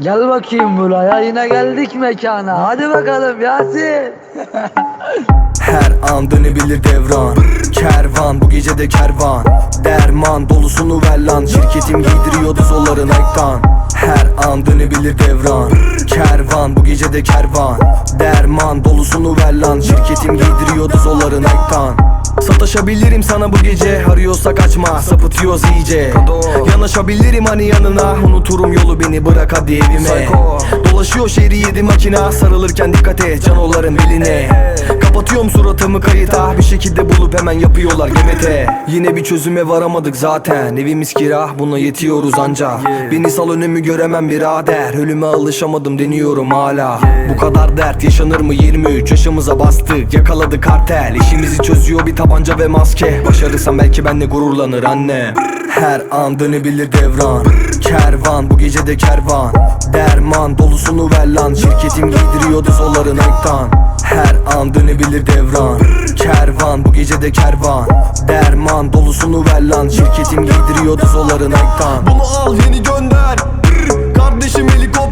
Gel bakayım buraya yine geldik mekana. Hadi bakalım Yasin. Her an dönebilir devran. Kervan bu gece de kervan. Derman dolusunu ver lan. Şirketim giydiriyordu solların ekran. Her an dönebilir devran. Kervan bu gece de kervan. Derman dolusunu ver lan. Şirketim giydiriyordu solların ekran. Sataşabilirim sana bu gece. Arıyorsa kaçma sapıtıyoruz iyice. Yanaşabilirim hani yanına. Unuturum yolu beni bırak hadi evime. Dolaşıyor şehri yedi makina Sarılırken dikkat et canoların beline. Kapatıyorum suratımı kayıta. Bir şekilde bulup hemen yapıyorlar gevete Yine bir çözüme varamadık zaten. Evimiz kira buna yetiyoruz anca Beni sal önümü göremem birader. Ölüme alışamadım deniyorum hala. Bu kadar dert yaşanır mı? 23 yaşımıza bastık. Yakaladı kartel işimizi çözüyor bir tabanca ve maske. Başarırsam belki benle gururlanır anne. Her an dönebilir devran. Kervan bu gece de kervan. Derman dolusunu ver lan. Şirketim giydiriyordu zolları Nike'dan Her an dönebilir devran. Kervan bu gece de kervan. Derman dolusunu ver lan. Şirketim giydiriyordu zolları Nike'dan Bunu al yeni gönder. Kardeşim helikopter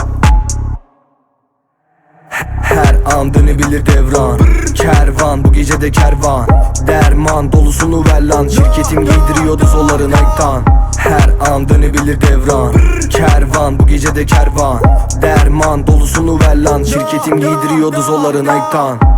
her an dönebilir devran. Kervan bu gece de kervan. Derman dolusunu ver lan Şirketim giydiriyordu zolları Nike'dan Her an dönebilir devran. Kervan bu gece de kervan. Derman dolusunu ver lan Şirketim giydiriyordu zolları Nike'dan